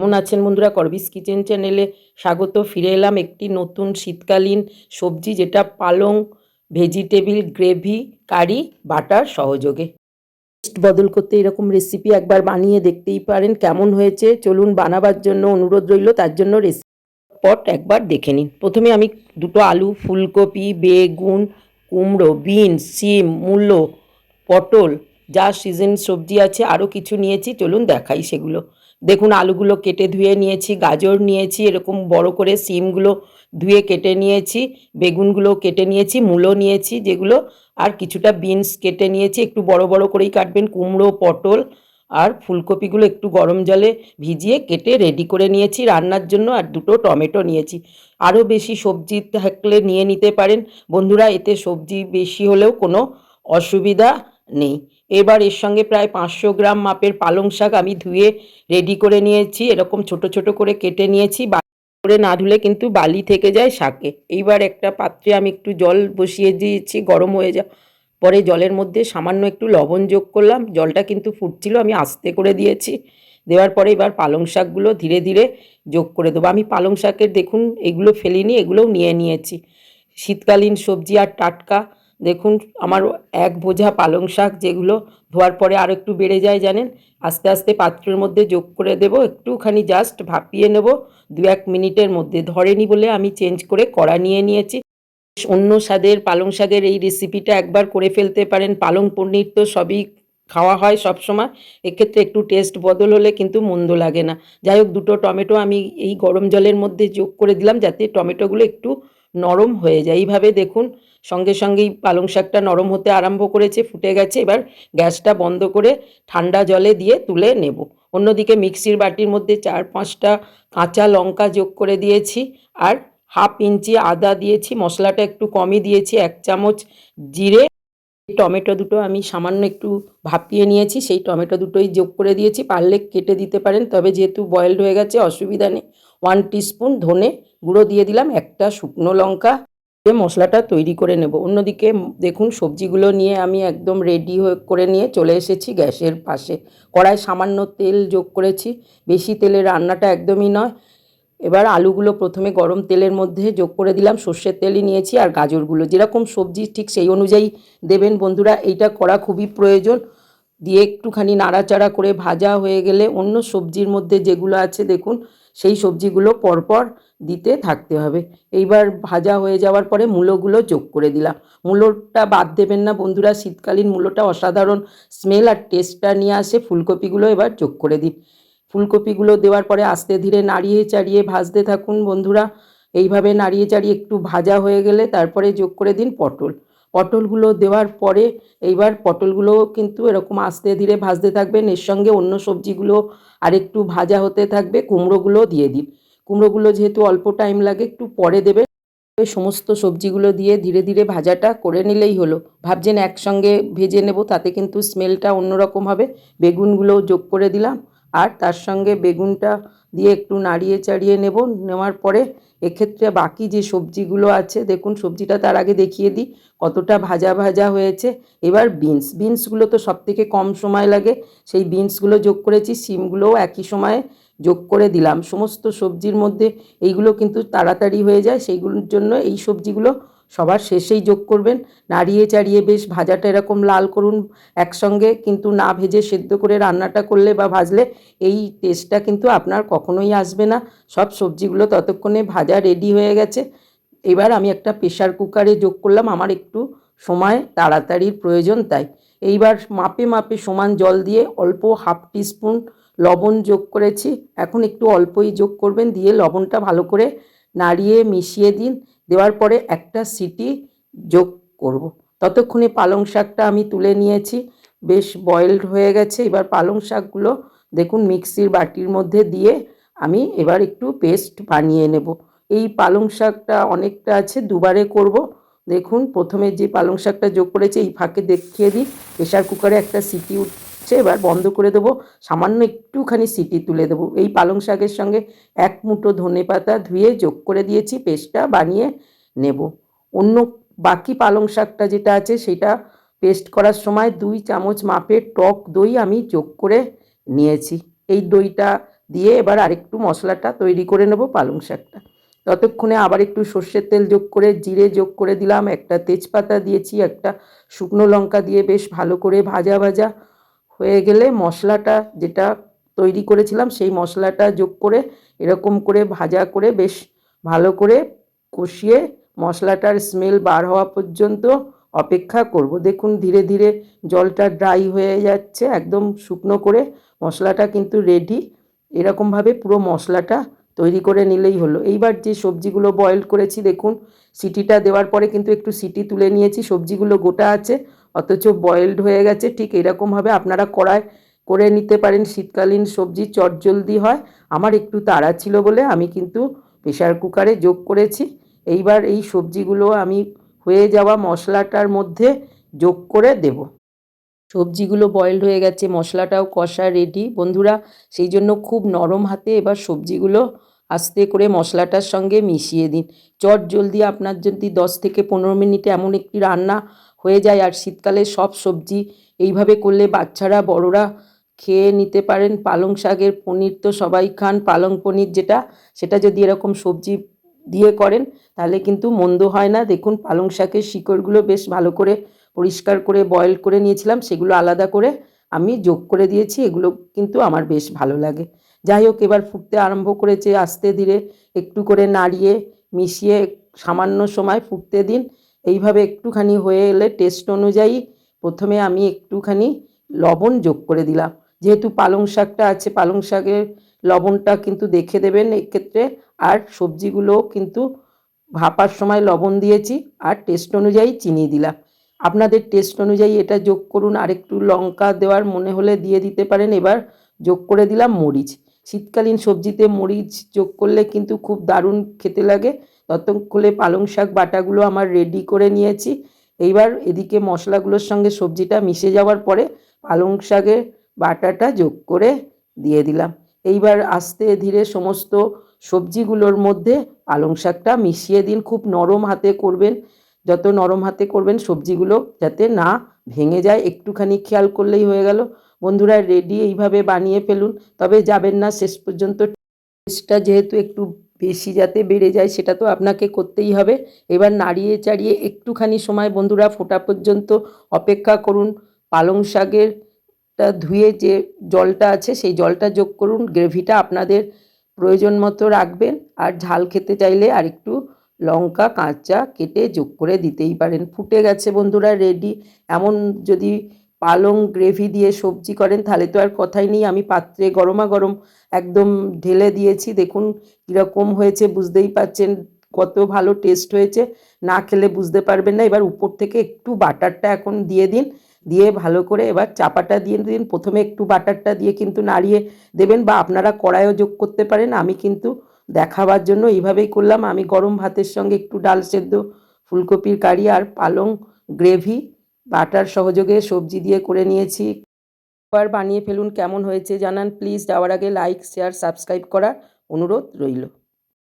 কেমন আছেন বন্ধুরা? করবিস কিচেন চ্যানেলে স্বাগত। ফিরে এলাম একটি নতুন শীতকালীন সবজি, যেটা পালং ভেজিটেবিল গ্রেভি কারি বাটার সহযোগে। টেস্ট বদল করতে এরকম রেসিপি একবার বানিয়ে দেখতেই পারেন, কেমন হয়েছে, চলুন বানাবার জন্য অনুরোধ রইল, তার জন্য রেসিপি পট একবার দেখে নিন। প্রথমে আমি দুটো আলু, ফুলকপি, বেগুন, কুমড়ো, বিনস সিম মূলো, পটল, যা সিজন সবজি আছে আরও কিছু নিয়েছি, চলুন দেখাই সেগুলো। দেখুন, আলুগুলো কেটে ধুয়ে নিয়েছি, গাজর নিয়েছি, এরকম বড় করে সিমগুলো ধুয়ে কেটে নিয়েছি বেগুনগুলো কেটে নিয়েছি, মূলো নিয়েছি, যেগুলো আর কিছুটা বিনস কেটে নিয়েছি, একটু বড় বড় করেই কাটবেন, কুমড়ো, পটল আর ফুলকপিগুলো একটু গরম জলে ভিজিয়ে কেটে রেডি করে নিয়েছি, রান্নার জন্য আর দুটো টমেটো নিয়েছি। আরও বেশি সবজি থাকলে নিয়ে নিতে পারেন। বন্ধুরা, এতে সবজি বেশি হলেও কোনো অসুবিধা নেই। এবার এর সঙ্গে প্রায় পাঁচশো গ্রাম মাপের পালং শাক আমি ধুয়ে রেডি করে নিয়েছি। এরকম ছোট ছোট করে কেটে নিয়েছি। করে না ধুলে কিন্তু বালি থেকে যায় শাকে। এইবার একটা পাত্রে আমি একটু জল বসিয়ে দিয়েছি, গরম হয়ে যা পরে জলের মধ্যে সামান্য একটু লবণ যোগ করলাম। জলটা কিন্তু ফুটছিল, আমি আস্তে করে দিয়েছি। দেওয়ার পরে এবার পালং শাকগুলো ধীরে ধীরে যোগ করে দেবো। আমি পালং শাকের দেখুন, এগুলো ফেলিনি, এগুলোও নিয়ে নিয়েছি। শীতকালীন সবজি আর টাটকা দেখুন, আমার এক বোঝা পালং শাক যেগুলো ধোয়ার পরে আর একটু বেড়ে যায়, জানেন? আস্তে আস্তে পাত্রের মধ্যে যোগ করে দেব, একটুখানি জাস্ট ভাপিয়ে নেব দু এক মিনিটের মধ্যে। ধরেনি বলে আমি চেঞ্জ করে কড়া নিয়ে নিয়েছি। অন্য স্বাদের, পালং শাকের এই রেসিপিটা একবার করে ফেলতে পারেন। পালং পনির তো সবই খাওয়া হয় সব সময়। এক্ষেত্রে একটু টেস্ট বদল হলে কিন্তু মন্দ লাগে না। যাই হোক, দুটো টমেটো আমি এই গরম জলের মধ্যে যোগ করে দিলাম যাতে টমেটোগুলো একটু নরম হয়ে যায়। এইভাবে দেখুন সঙ্গে সঙ্গেই পালং শাকটা নরম হতে আরম্ভ করেছে, ফুটে গেছে। এবার গ্যাসটা বন্ধ করে ঠান্ডা জলে দিয়ে তুলে নেব। অন্যদিকে মিক্সির বাটির মধ্যে চার পাঁচটা কাঁচা লঙ্কা যোগ করে দিয়েছি আর হাফ ইঞ্চি আদা দিয়েছি। মশলাটা একটু কমই দিয়েছি, এক চামচ জিরে। টমেটো দুটো আমি সামান্য একটু ভাপিয়ে নিয়েছি, সেই টমেটো দুটোই যোগ করে দিয়েছি। পারলে কেটে দিতে পারেন, তবে যেহেতু বয়েলড হয়ে গেছে, অসুবিধা নেই। ওয়ান টিস্পুন ধনে গুঁড়ো দিয়ে দিলাম, একটা শুকনো লঙ্কা। মশলাটা তৈরি করে নেব। অন্যদিকে দেখুন, সবজিগুলো নিয়ে আমি একদম রেডি হয়ে করে নিয়ে চলে এসেছি গ্যাসের পাশে। কড়াই সামান্য তেল যোগ করেছি। বেশি তেলে রান্নাটা একদমই নয়। এবার আলুগুলো প্রথমে গরম তেলের মধ্যে যোগ করে দিলাম। সর্ষের তেলই নিয়েছি আর গাজরগুলো। যেরকম সবজি ঠিক সেই অনুযায়ী দেবেন বন্ধুরা। এইটা করা খুবই প্রয়োজন। দিয়ে একটুখানি নাড়াচাড়া করে ভাজা হয়ে গেলে অন্য সবজির মধ্যে যেগুলো আছে দেখুন সেই সবজিগুলো পরপর দিতে থাকতে হবে। এইবার ভাজা হয়ে যাওয়ার পরে মূলোগুলো যোগ করে দিলাম। মূলোটা বাদ দেবেন না বন্ধুরা, শীতকালীন মূলোটা অসাধারণ স্মেল আর টেস্টটা নিয়ে আসে। ফুলকপিগুলো এবার যোগ করে দিন। ফুলকপিগুলো দেওয়ার পরে আস্তে ধীরে নাড়িয়ে চাড়িয়ে ভাজতে থাকুন বন্ধুরা। এইভাবে নাড়িয়ে চাড়িয়ে একটু ভাজা হয়ে গেলে তারপরে যোগ করে দিন পটল। পটলগুলো দেওয়ার পরে এইবার পটলগুলো কিন্তু এরকম আস্তে ধীরে ভাজতে থাকবেন এর সঙ্গে অন্য সবজিগুলো আরেকটু ভাজা হতে থাকবে। কুমড়োগুলো দিয়ে দিন কুমড়োগুলো যেহেতু অল্প টাইম লাগে, একটু পরে দেবে। সমস্ত সবজিগুলো দিয়ে ধীরে ধীরে ভাজাটা করে নিলেই হলো। ভাবছেন একসঙ্গে ভেজে নেব, তাতে কিন্তু স্মেলটা অন্যরকম হবে। বেগুনগুলো যোগ করে দিলাম। আর তার সঙ্গে বেগুনটা দিয়ে একটু নাড়িয়ে চাড়িয়ে নেব। নেওয়ার পরে এক্ষেত্রে বাকি যে সবজিগুলো আছে, দেখুন সবজিটা তার আগে দেখিয়ে দিই, কতটা ভাজা ভাজা হয়েছে। এবার বিনস, বিনসগুলো তো সব থেকে কম সময় লাগে। সেই বিনসগুলো যোগ করেছি সিমগুলোও একই সময়ে যোগ করে দিলাম। সমস্ত সবজির মধ্যে এইগুলো কিন্তু তাড়াতাড়ি হয়ে যায়, সেইগুলোর জন্য এই সবজিগুলো সবার শেষেই যোগ করবেন। নাড়িয়ে চাড়িয়ে বেশ ভাজাটা এরকম লাল করুন একসঙ্গে, কিন্তু না ভেজে সেদ্ধ করে রান্নাটা করলে বা ভাজলে এই টেস্টটা কিন্তু আপনার কখনোই আসবে না। সব সবজিগুলো ততক্ষণে ভাজা রেডি হয়ে গেছে। এবার আমি একটা প্রেশার কুকারে যোগ করলাম, আমার একটু সময় তাড়াতাড়ির প্রয়োজন তাই। এইবার মাপে মাপে সমান জল দিয়ে অল্প হাফ টিস্পুন লবণ যোগ করেছি। এখন একটু অল্পই যোগ করবেন, দিয়ে লবণটা ভালো করে নাড়িয়ে মিশিয়ে দিন। দেওয়ার পরে একটা সিটি যোগ করব। ততক্ষণে পালং শাকটা আমি তুলে নিয়েছি। বেশ বয়েলড হয়ে গেছে। এবার পালং শাকগুলো দেখুন মিক্সির বাটির মধ্যে দিয়ে আমি এবার একটু পেস্ট বানিয়ে নেব। এই পালং শাকটা অনেকটা আছে, দুবারে করব। দেখুন, প্রথমে যে পালং শাকটা যোগ করেছে, এই ফাঁকে দেখিয়ে দিই। প্রেশার কুকারে একটা সিটি উঠছে এবার বন্ধ করে দেবো। সামান্য একটুখানি সিটি তুলে দেবো। এই পালং শাকের সঙ্গে এক মুঠো ধনে পাতা ধুয়ে যোগ করে দিয়েছি, পেস্টটা বানিয়ে নেব। অন্য বাকি পালং শাকটা যেটা আছে, সেটা পেস্ট করার সময় দুই চামচ মাপের টক দই আমি যোগ করে নিয়েছি। এই দইটা দিয়ে এবার আরেকটু মশলাটা তৈরি করে নেব পালং শাকটা। ততক্ষণে আবার একটু সর্ষের তেল যোগ করে, জিরে যোগ করে দিলাম। একটা তেজপাতা দিয়েছি, একটা শুকনো লঙ্কা দিয়ে বেশ ভালো করে ভাজা ভাজা হয়ে গেলে মশলাটা যেটা তৈরি করেছিলাম, সেই মশলাটা যোগ করে, এরকম করে ভাজা করে বেশ ভালো করে কষিয়ে মশলাটার স্মেল বার হওয়া পর্যন্ত অপেক্ষা করব। দেখুন ধীরে ধীরে জলটা ড্রাই হয়ে যাচ্ছে, একদম শুকনো করে মশলাটা কিন্তু রেডি এরকমভাবে পুরো মশলাটা তৈরি করে নিলেই হলো। এইবার যে সবজিগুলো বয়েল করেছি, দেখুন, সিটিটা দেওয়ার পরে কিন্তু একটু সিটি তুলে নিয়েছি। সবজিগুলো গোটা আছে অথচ বয়েলড হয়ে গেছে, ঠিক এরকমভাবে আপনারা কড়ায় করে নিতে পারেন। শীতকালীন সবজি চটজলদি হয়। আমার একটু তাড়া ছিল বলে আমি কিন্তু প্রেশার কুকারে যোগ করেছি। এইবার এই সবজিগুলো আমি হয়ে যাওয়া মশলাটার মধ্যে যোগ করে দেব। সবজিগুলো বয়েলড হয়ে গেছে, মশলাটাও কষা রেডি বন্ধুরা, সেই জন্য খুব নরম হাতে এবার সবজিগুলো আস্তে করে মশলাটার সঙ্গে মিশিয়ে দিন। চট জলদি আপনার যদি দশ থেকে পনেরো মিনিটে এমন একটি রান্না হয়ে যায়। আর শীতকালে সব সবজি এইভাবে করলে বাচ্চারা, বড়রা খেয়ে নিতে পারেন। পালং শাকের পনির তো সবাই খান। পালং পনির যেটা, সেটা যদি এরকম সবজি দিয়ে করেন, তাহলে কিন্তু মন্দ হয় না। দেখুন, পালং শাকের শিকড়গুলো বেশ ভালো করে পরিষ্কার করে বয়েল করে নিয়েছিলাম। সেগুলো আলাদা করে আমি যোগ করে দিয়েছি। এগুলো কিন্তু আমার বেশ ভালো লাগে। যাই হোক, এবার ফুটতে আরম্ভ করেছে আস্তে ধীরে। একটু করে নাড়িয়ে, মিশিয়ে সামান্য সময় ফুটতে দিন। এইভাবে একটুখানি হয়ে এলে টেস্ট অনুযায়ী প্রথমে আমি একটুখানি লবণ যোগ করে দিলাম। যেহেতু পালং শাকটা আছে, পালং শাকের লবণটা কিন্তু দেখে দেবেন এক্ষেত্রে। আর সবজিগুলো কিন্তু ভাপার সময় লবণ দিয়েছি আর টেস্ট অনুযায়ী চিনি দিলাম। আপনাদের টেস্ট অনুযায়ী এটা যোগ করুন। আর একটু লঙ্কা দেওয়ার মনে হলে দিয়ে দিতে পারেন। এবার যোগ করে দিলাম মরিচ। শীতকালীন সবজিতে মরিচ যোগ করলে কিন্তু খুব দারুণ খেতে লাগে। ততক্ষণে পালং শাক বাটাগুলো আমার রেডি করে নিয়েছি। এইবার এদিকে মশলাগুলোর সঙ্গে সবজিটা মিশে যাওয়ার পরে পালং শাকের বাটাটা যোগ করে দিয়ে দিলাম। এইবার আস্তে ধীরে সমস্ত সবজিগুলোর মধ্যে পালং শাকটা মিশিয়ে দিন। খুব নরম হাতে করবেন। যত নরম হাতে করবেন সবজিগুলো যাতে না ভেঙে যায়। একটুখানি খেয়াল করলেই হয়ে গেল। বন্ধুরা রেডি এইভাবে বানিয়ে ফেলুন। তবে যাবেন না, শেষ পর্যন্ত টেস্টটা যেহেতু একটু বেশি যাতে বেড়ে যায়, সেটা তো আপনাকে করতেই হবে। এবার নাড়িয়ে চাড়িয়ে একটুখানি সময় বন্ধুরা ফোটা পর্যন্ত অপেক্ষা করুন। পালং শাকের ধুয়ে যে জলটা আছে, সেই জলটা যোগ করুন। গ্রেভিটা আপনাদের প্রয়োজন মতো রাখবেন। আর ঝাল খেতে চাইলে আর একটু লঙ্কা, কাঁচা কেটে যোগ করে দিতেই পারেন। ফুটে গেছে বন্ধুরা রেডি এমন যদি পালং গ্রেভি দিয়ে সবজি করেন, তাহলে তো আর কথাই নেই। আমি পাত্রে গরমা গরম একদম ঢেলে দিয়েছি। দেখুন কীরকম হয়েছে, বুঝতেই পাচ্ছেন কত ভালো টেস্ট হয়েছে। না খেলে বুঝতে পারবেন না। এবার উপর থেকে একটু বাটারটা এখন দিয়ে দিন। দিয়ে ভালো করে এবার চাপাটা দিয়ে দিন। প্রথমে একটু বাটারটা দিয়ে কিন্তু নাড়িয়ে দেবেন বা আপনারা কড়াইও যোগ করতে পারেন। আমি কিন্তু দেখাবার জন্য এইভাবেই করলাম। আমি গরম ভাতের সঙ্গে একটু ডাল সেদ্ধ, ফুলকপির কারি আর পালং গ্রেভি বাটার সহযোগে সবজি দিয়ে করে নিয়েছি। একবার বানিয়ে ফেলুন কেমন হয়েছে জানান। প্লিজ যাওয়ার আগে লাইক, শেয়ার, সাবস্ক্রাইব করার অনুরোধ রইল।